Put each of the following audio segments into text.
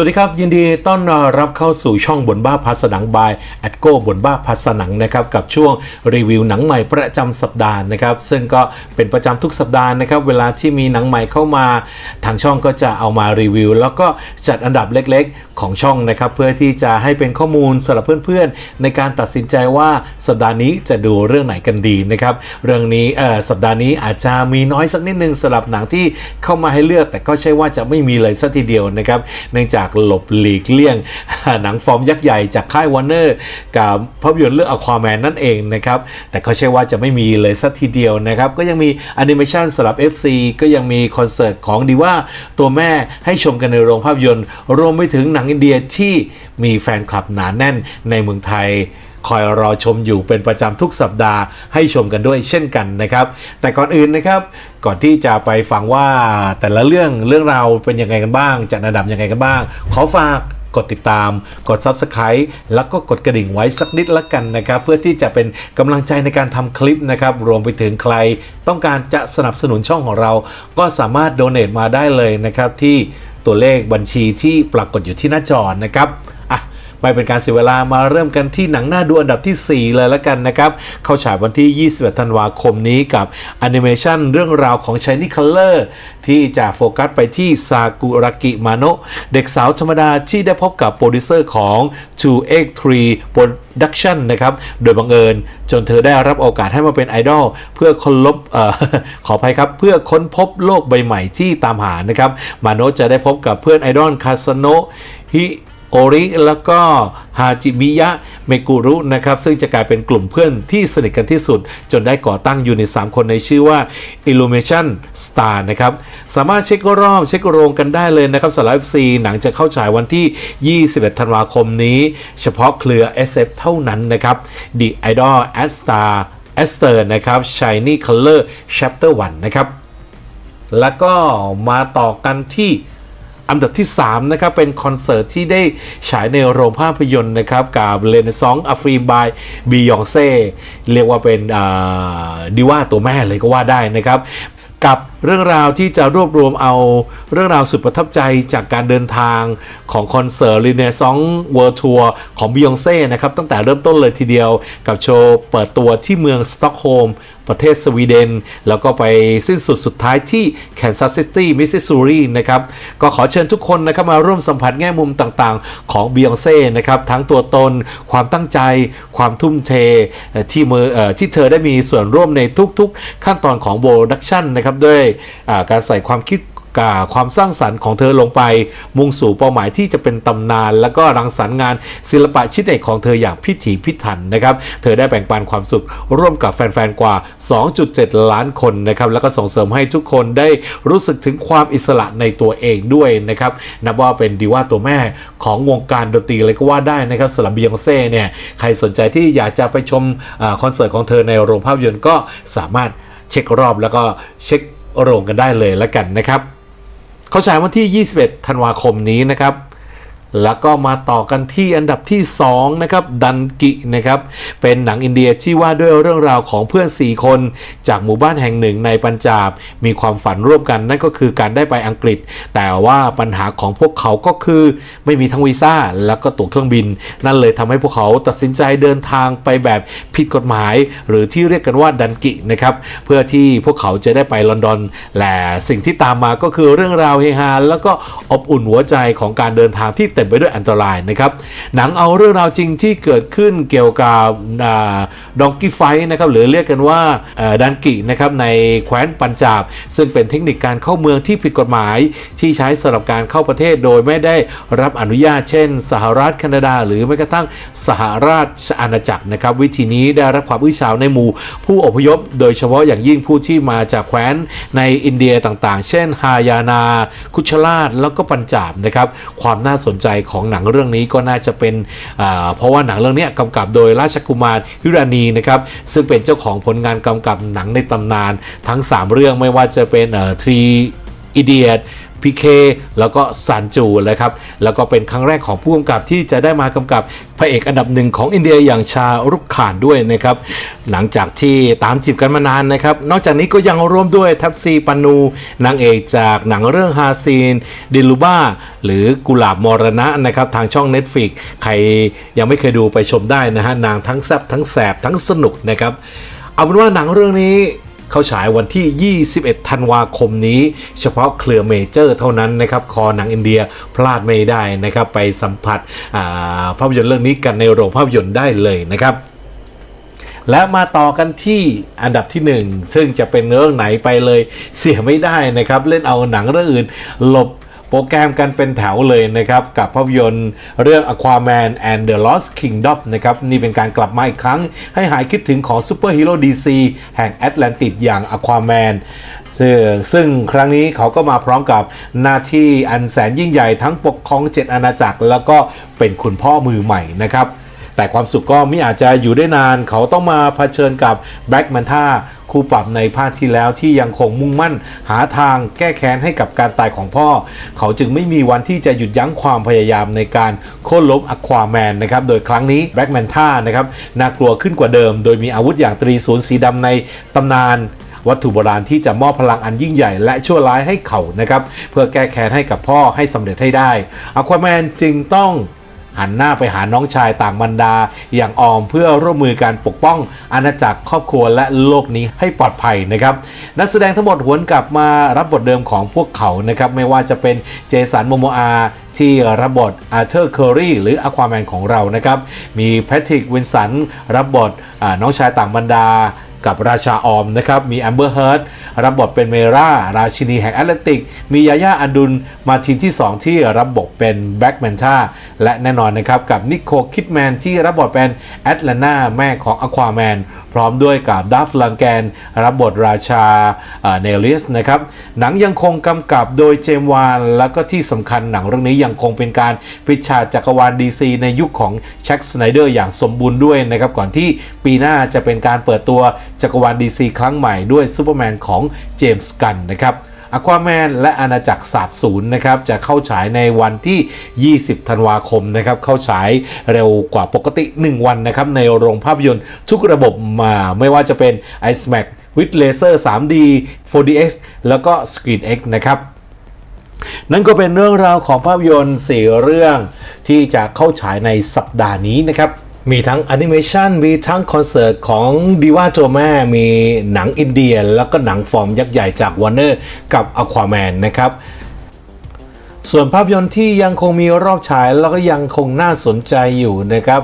วัสดีครับ ยินดีต้อนรับเข้าสู่ช่องบนบ้าพัสนังบายแอดโก้บนบ้าพัสนังนะครับกับช่วงรีวิวหนังใหม่ประจำสัปดาห์นะครับ ซึ่งก็เป็นประจำทุกสัปดาห์นะครับ เวลาที่มีหนังใหม่เข้ามา ทางช่องก็จะเอามารีวิว แล้วก็จัดอันดับเล็ก ของช่องนะครับ เพื่อที่จะให้เป็นข้อมูลสำหรับเพื่อนๆ ในการตัดสินใจว่าสัปดาห์นี้จะดูเรื่องไหนกันดีนะครับ เรื่องนี้สัปดาห์นี้อาจจะมีน้อยสักนิดนึงสำหรับหนังที่เข้ามาให้เลือก แต่ก็ใช่ว่าจะไม่มีเลยสักทีเดียวนะครับเนื่องจากหลบหลีกเลี่ยง หนังฟอร์มยักษ์ใหญ่จากค่ายวอร์เนอร์กับภาพยนตร์เรื่องอควาแมนนั่นเองนะครับแต่ก็ใช่ว่าจะไม่มีเลยสักทีเดียวนะครับก็ยังมีแอนิเมชันสำหรับ FC ก็ยังมีคอนเสิร์ตของดีว่าตัวแม่ให้ชมกันในโรงภาพยนตร์รวมไปถึงหนังอินเดียที่มีแฟนคลับหนาแน่นในเมืองไทยคอยรอชมอยู่เป็นประจำทุกสัปดาห์ให้ชมกันด้วยเช่นกันนะครับ แต่ก่อนอื่นนะครับก่อนที่จะไปฟังว่าแต่ละเรื่องเรื่องราวเป็นยังไงกันบ้างจัดอันดับยังไงกันบ้าง ขอฝากกดติดตาม กด Subscribe แล้วก็กดกระดิ่งไว้สักนิดละกันนะครับ เพื่อที่จะเป็นกำลังใจในการทำคลิปนะครับ รวมไปถึงใคร ต้องการจะสนับสนุนช่องของเรา ก็สามารถโดเน a มาได้เลยนะครับที่ ตัวเลขบัญชีที่ปรากฏอยู่ที่หน้าจอนะครับ ไม่เป็นการเสียเวลามาเริ่มกันที่หนังหน้าดูอันดับที่ 4 เลยแล้วกันนะครับ เข้าฉายวันที่ 21 ธันวาคมนี้กับแอนิเมชันเรื่องราวของ Shiny Color ที่จะโฟกัสไปที่ซากุรากิมาโนะเด็กสาวธรรมดาที่ได้พบกับโปรดิวเซอร์ของ 2X3 Production นะครับ โดยบังเอิญจนเธอได้รับโอกาสให้มาเป็นไอดอลเพื่อค้นลบออขออภัยครับ เพื่อค้นพบโลกใบใหม่ที่ตามหานะครับ มาโนะจะได้พบกับเพื่อนไอดอลคาสโนะฮิ โอริแล้วก็ฮาจิมิยะเมกุรุนะครับซึ่งจะกลายเป็นกลุ่มเพื่อนที่สนิทกันที่สุด จนได้ก่อตั้งยูนิต3คนในชื่อว่า Illumination Star นะครับสามารถเช็ครอบเช็คโรงกันได้เลยนะครับสำหรับ FC หนังจะเข้าฉายวันที่ 21 ธันวาคมนี้ เฉพาะเครือ SF เท่านั้นนะครับ The Idol at Star Esther นะครับ Shiny Color Chapter 1 นะครับแล้วก็มาต่อกันที่ อันดับที่ 3 นะครับ เป็นคอนเสิร์ตที่ได้ฉายในโรงภาพยนตร์นะครับ กับเลนซองอัฟรีบายบียองเซ่เรียกว่าเป็นดิว่าตัวแม่เลยก็ว่าได้นะครับ กับ เรื่องราวที่จะรวบรวมเอาเรื่องราวสุดประทับใจจากการเดินทางของคอนเสิร์ตรีเนซองเวิร์ทัวร์ของบิยองเซ่นะครับ ตั้งแต่เริ่มต้นเลยทีเดียวกับโชว์เปิดตัวที่เมืองสต็อกโฮล์มประเทศสวีเดน แล้วก็ไปสิ้นสุดสุดท้ายที่แคนซัสซิตี้มิสซิสซูรีนะครับ ก็ขอเชิญทุกคนนะครับมาร่วมสัมผัสแง่มุมต่างๆ ของบิยองเซ่นะครับ ทั้งตัวตน ความตั้งใจ ความทุ่มเทที่มือเอ่อที่เธอได้มีส่วนร่วมในทุกๆ ขั้นตอนของโปรดักชันนะครับด้วยการใส่ความคิดกาความสร้างสรรค์ของเธอลงไป มุ่งสู่เป้าหมายที่จะเป็นตำนาน แล้วก็รังสรรค์งานศิลปะชิ้นเอกของเธออย่างพิถีพิถันนะครับ เธอได้แบ่งปันความสุขร่วมกับแฟนๆ กว่า 2.7 ล้านคนนะครับ แล้วก็ส่งเสริมให้ทุกคนได้รู้สึกถึงความอิสระในตัวเองด้วยนะครับ นับว่าเป็นดีว่าตัวแม่ของวงการดนตรีเลยก็ว่าได้นะครับสำหรับบียองเซ่เนี่ย ใครสนใจที่อยากจะไปชมอคอนเสิร์ตของเธอในโรงภาพยนตร์ก็สามารถเช็ครอบแล้วก็เช็ค โรงกันได้เลยแล้วกันนะครับ เขาฉายวันที่ 21 ธันวาคมนี้นะครับ แล้วก็มาต่อกันที่อันดับที่ 2 นะครับ ดันกินะครับ เป็นหนังอินเดียที่ว่าด้วยเรื่องราวของเพื่อน 4 คน จากหมู่บ้านแห่งหนึ่งในปัญจาบ มีความฝันร่วมกันนั่นก็คือการได้ไปอังกฤษ แต่ว่าปัญหาของพวกเขาก็คือไม่มีทั้งวีซ่า แล้วก็ตั๋วเครื่องบิน นั่นเลยทำให้พวกเขาตัดสินใจเดินทางไปแบบผิดกฎหมาย หรือที่เรียกกันว่าดันกินะครับเพื่อที่พวกเขาจะได้ไปลอนดอนและสิ่งที่ตามมาก็คือเรื่องราวเฮฮาแล้วก็อบอุ่นหัวใจของการเดินทางที่เต็มไปด้วยอันตรายนะครับ หนังเอาเรื่องราวจริงที่เกิดขึ้นเกี่ยวกับดองกี้ไฟนะครับหรือเรียกกันว่าดันกินะครับในแคว้นปัญจาบ ซึ่งเป็นเทคนิคการเข้าเมืองที่ผิดกฎหมาย ที่ใช้สำหรับการเข้าประเทศโดยไม่ได้รับอนุญาตเช่น สหรัฐแคนาดา หรือแม้กระทั่งสหราชอาณาจักรนะครับ วิธีนี้ได้รับความอื้อฉาวในหมู่ ผู้อพยพ โดยเฉพาะอย่างยิ่งผู้ที่มาจากแคว้นในอินเดียต่างๆ เช่นฮายานา คุชลาดแล้วก็ปัญจาบนะครับความน่าสนใจของหนังเรื่องนี้ก็น่าจะเป็นเพราะว่าหนังเรื่องนี้กำกับโดยราชกุมารฮิรานีนะครับซึ่งเป็นเจ้าของผลงานกำกับหนังในตำนานทั้ง 3 เรื่องไม่ว่าจะเป็นทรีอีเดียต พีเคแล้วก็ซานจูเลยครับแล้วก็เป็นครั้งแรกของผู้กำกับที่จะได้มากำกับพระเอกอันดับหนึ่งของอินเดียอย่างชารุกขานด้วยนะครับหลังจากที่ตามจีบกันมานานนะครับนอกจากนี้ก็ยังร่วมด้วยทัพซีปานูนางเอกจากหนังเรื่องฮาซีน ดิลูบ้า หรือกุหลาบมรณะนะครับทางช่อง Netflix ใครยังไม่เคยดูไปชมได้นะฮะนางทั้งแซบทั้งแสบทั้งสนุกนะครับเอาเป็นว่าหนังเรื่องนี้ เขาฉายวันที่ 21 ธันวาคมนี้ เฉพาะเครือเมเจอร์เท่านั้นนะครับ คอหนังอินเดียพลาดไม่ได้นะครับ ไปสัมผัสภาพยนตร์เรื่องนี้กันในโรงภาพยนตร์ได้เลยนะครับและมาต่อกันที่อันดับที่ 1 ซึ่งจะเป็นเรื่องไหนไปเลยเสียไม่ได้นะครับ เล่นเอาหนังเรื่องอื่น หลบ โปรแกรมกันเป็นแถวเลยนะครับ กับภาพยนตร์เรื่อง Aquaman and the Lost Kingdom นะครับ นี่เป็นการกลับมาอีกครั้ง ให้หายคิดถึงของซูเปอร์ฮีโร่ดีซีแห่งแอตแลนติกอย่าง Aquaman ซึ่งครั้งนี้เขาก็มาพร้อมกับหน้าที่อันแสนยิ่งใหญ่ทั้งปกครองเจ็ดอาณาจักร แล้วก็เป็นคุณพ่อมือใหม่นะครับ แต่ความสุขก็ไม่อาจจะอยู่ได้นาน เขาต้องมาเผชิญกับแบล็กมันท่า คู่ปรับในภาคที่แล้วที่ยังคงมุ่งมั่น หาทางแก้แค้นให้กับการตายของพ่อ เขาจึงไม่มีวันที่จะหยุดยั้งความพยายามในการโค่นล้มอควาแมนนะครับโดยครั้งนี้แบล็กแมนท่านะครับน่ากลัวขึ้นกว่าเดิม โดยมีอาวุธอย่างตรีศูนย์สีดำในตำนานวัตถุโบราณที่จะมอบพลังอันยิ่งใหญ่และชั่วร้ายให้เขานะครับ เพื่อแก้แค้นให้กับพ่อให้สำเร็จให้ได้อควาแมนจึงต้อง หันหน้าไปหาน้องชายต่างบรรดา อย่างออมเพื่อร่วมมือการปกป้องอาณาจักรครอบครัวและโลกนี้ให้ปลอดภัยนะครับนักแสดงทั้งหมดหวนกลับมารับบทเดิมของพวกเขานะครับไม่ว่าจะเป็นเจสันโมโมอาที่รับบทอาร์เธอร์เคอรีหรืออควาแมนของเรานะครับมีแพทริกวินสันรับบทน้องชายต่างบรรดา กับราชาออมนะครับมีแอมเบอร์เฮิร์ตรับบทเป็นเมรา ราชินีแห่งแอตแลนติก มียาย่าอดุลมาทีมที่ 2 ที่รับบทเป็นแบ็กแมนช่าและแน่นอนนะครับกับนิโคคิดแมนที่รับบทเป็นแอตแลนาแม่ของอควาแมนพร้อมด้วยกับดัฟลังแกน รับบทราชาเนลิสนะครับหนังยังคงกำกับโดยเจมวาน แล้วก็ที่สำคัญหนังเรื่องนี้ยังคงเป็นการพิชาจักรวาลดีซีในยุคของแช็กสไนเดอร์อย่างสมบูรณ์ด้วยนะครับ ก่อนที่ปีหน้าจะเป็นการเปิดตัวจักรวาลดีซีครั้งใหม่ด้วยซูเปอร์แมนของเจมส์กันนะครับ อควาแมนและอาณาจักรสาบสูญนะครับ จะเข้าฉายในวันที่ 20 ธันวาคมนะครับ เข้าฉายเร็วกว่าปกติ 1 วันนะครับ ในโรงภาพยนตร์ทุกระบบมา ไม่ว่าจะเป็น iSmack with Laser 3D 4DX แล้วก็ ScreenX นะครับ นั่นก็เป็นเรื่องราวของภาพยนตร์สี่เรื่องที่จะเข้าฉายในสัปดาห์นี้นะครับ มีทั้งแอนิเมชันมีทั้งคอนเสิร์ตของดีว่าโจแม่มีหนังอินเดีย แล้วก็หนังฟอร์มยักษ์ใหญ่จากวอร์เนอร์กับอควาแมนนะครับ ส่วนภาพยนตร์ที่ยังคงมีรอบฉายแล้วก็ยังคงน่าสนใจอยู่นะครับ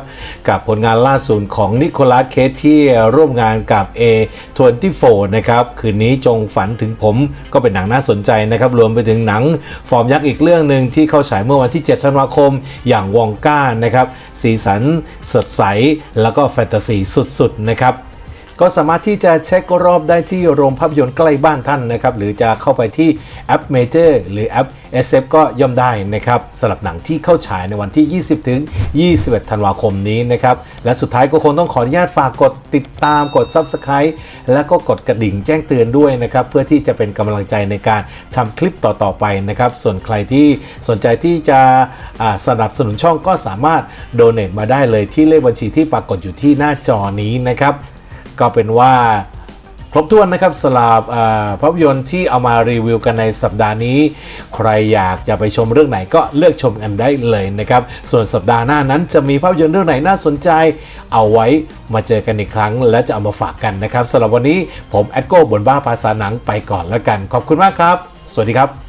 กับผลงานล่าสุดของนิโคลัสเคสที่ร่วมงานกับ A24 นะครับ คืนนี้จงฝันถึงผมก็เป็นหนังน่าสนใจนะครับ รวมไปถึงหนัง ฟอร์มยักษ์อีกเรื่องหนึ่งที่เข้าฉายเมื่อวันที่ 7 ธันวาคมอย่างวองก้านะครับ สีสันสดใสแล้วก็แฟนตาซีสุดๆนะครับ ก็สามารถที่จะเช็ครอบได้ที่โรงภาพยนตร์ใกล้บ้านท่านนะครับ หรือจะเข้าไปที่แอป Major หรือแอป SF ก็ย่อมได้นะครับสำหรับหนังที่เข้าฉายในวันที่ 20 ถึง 21 ธันวาคมนี้นะครับ และสุดท้ายก็คงต้องขออนุญาตฝากกดติดตามกด Subscribe และก็กดกระดิ่งแจ้งเตือนด้วยนะครับ เพื่อที่จะเป็นกำลังใจในการทำคลิปต่อๆไปนะครับ ส่วนใครที่สนใจที่จะสนับสนุนช่องก็สามารถโดเน a t มาได้เลยที่เลขบัญชีที่ปรากฏอยู่ที่หน้าจอนี้นะครับ ก็เป็นว่าครบถ้วนนะครับสำหรับภาพยนตร์ที่เอามารีวิวกันในสัปดาห์นี้ ใครอยากจะไปชมเรื่องไหนก็เลือกชมกันได้เลยนะครับ ส่วนสัปดาห์หน้านั้นจะมีภาพยนตร์เรื่องไหนน่าสนใจ เอาไว้มาเจอกันอีกครั้ง และจะเอามาฝากกันนะครับสำหรับวันนี้ผมแอดโก้บนบ้าภาษาหนังไปก่อนแล้วกัน ขอบคุณมากครับ สวัสดีครับ